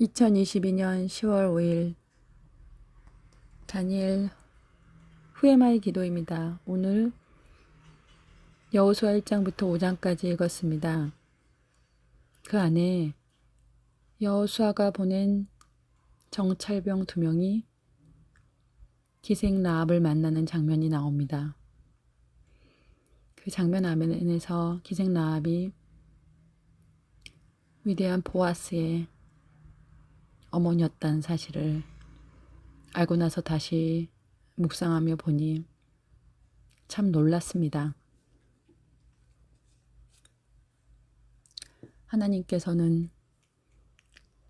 2022년 10월 5일 다니엘 후에마의 기도입니다. 오늘 여호수아 1장부터 5장까지 읽었습니다. 그 안에 여호수아가 보낸 정찰병 두 명이 기생 라합을 만나는 장면이 나옵니다. 그 장면 안에서 기생 라합이 위대한 보아스의 어머니였다는 사실을 알고 나서 다시 묵상하며 보니 참 놀랐습니다. 하나님께서는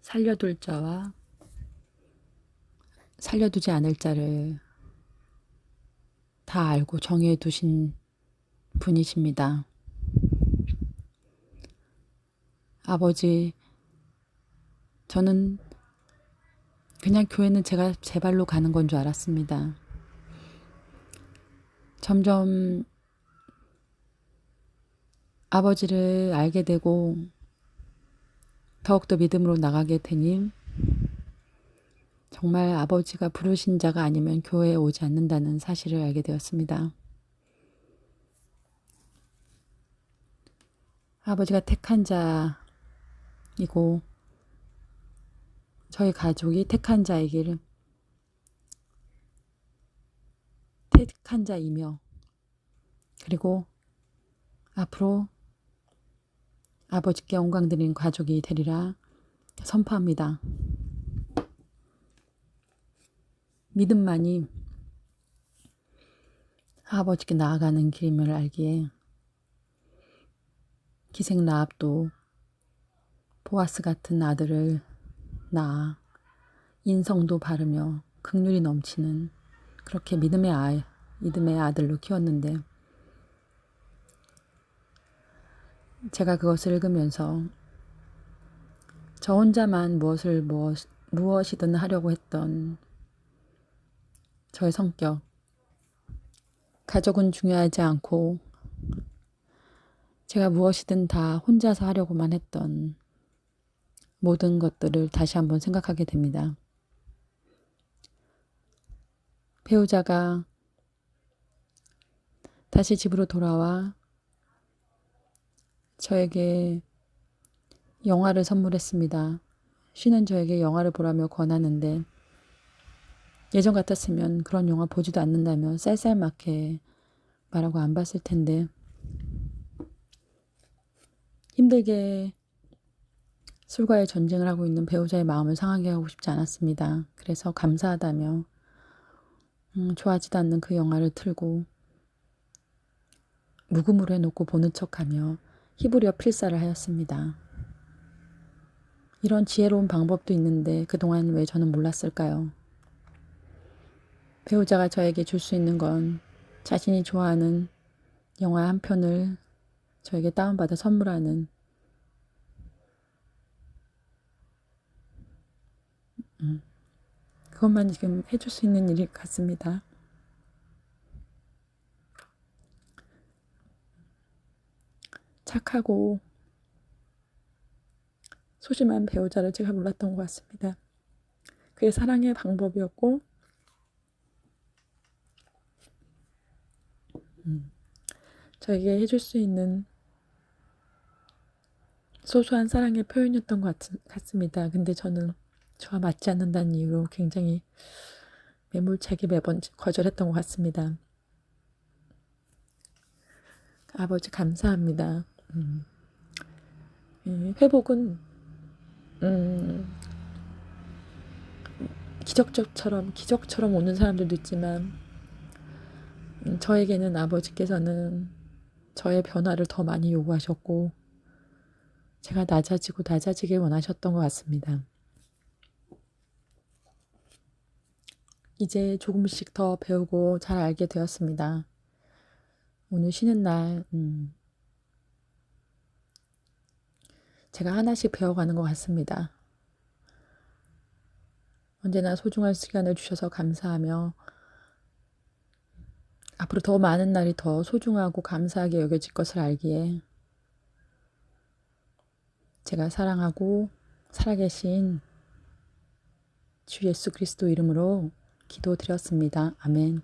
살려둘 자와 살려두지 않을 자를 다 알고 정해 두신 분이십니다. 아버지, 저는 그냥 교회는 제가 제 발로 가는 건 줄 알았습니다. 점점 아버지를 알게 되고 더욱더 믿음으로 나가게 되니 정말 아버지가 부르신 자가 아니면 교회에 오지 않는다는 사실을 알게 되었습니다. 아버지가 택한 자이고 저희 가족이 택한 자이기를 택한 자이며 그리고 앞으로 아버지께 영광 드리는 가족이 되리라 선포합니다. 믿음만이 아버지께 나아가는 길임을 알기에 기생 라합도 보아스 같은 아들을 낳아 인성도 바르며 극률이 넘치는 그렇게 믿음의 아 믿음의 아들로 키웠는데 제가 그것을 읽으면서 저 혼자만 무엇을 무엇, 무엇이든 하려고 했던 저의 성격 가족은 중요하지 않고 제가 무엇이든 다 혼자서 하려고만 했던 모든 것들을 다시 한번 생각하게 됩니다. 배우자가 다시 집으로 돌아와 저에게 영화를 선물했습니다. 쉬는 저에게 영화를 보라며 권하는데 예전 같았으면 그런 영화 보지도 않는다며 쌀쌀맞게 말하고 안 봤을 텐데 힘들게 술과의 전쟁을 하고 있는 배우자의 마음을 상하게 하고 싶지 않았습니다. 그래서 감사하다며 음, 좋아하지도 않는 그 영화를 틀고 묵음으로 해놓고 보는 척하며 히브리어 필사를 하였습니다. 이런 지혜로운 방법도 있는데 그동안 왜 저는 몰랐을까요? 배우자가 저에게 줄 수 있는 건 자신이 좋아하는 영화 한 편을 저에게 다운받아 선물하는 음, 그것만 지금 해줄 수 있는 일 같습니다. 착하고 소심한 배우자를 제가 몰랐던 것 같습니다. 그게 사랑의 방법이었고, 음, 저에게 해줄 수 있는 소소한 사랑의 표현이었던 것 같, 같습니다. 근데 저는 저와 맞지 않는다는 이유로 굉장히 매몰차게 매번 거절했던 것 같습니다. 아버지 감사합니다. 음. 회복은 음, 기적적처럼 기적처럼 오는 사람들도 있지만 음, 저에게는 아버지께서는 저의 변화를 더 많이 요구하셨고 제가 낮아지고 낮아지길 원하셨던 것 같습니다. 이제 조금씩 더 배우고 잘 알게 되었습니다. 오늘 쉬는 날, 음, 제가 하나씩 배워가는 것 같습니다. 언제나 소중한 시간을 주셔서 감사하며 앞으로 더 많은 날이 더 소중하고 감사하게 여겨질 것을 알기에 제가 사랑하고 살아계신 주 예수 그리스도 이름으로 기도드렸습니다. 아멘.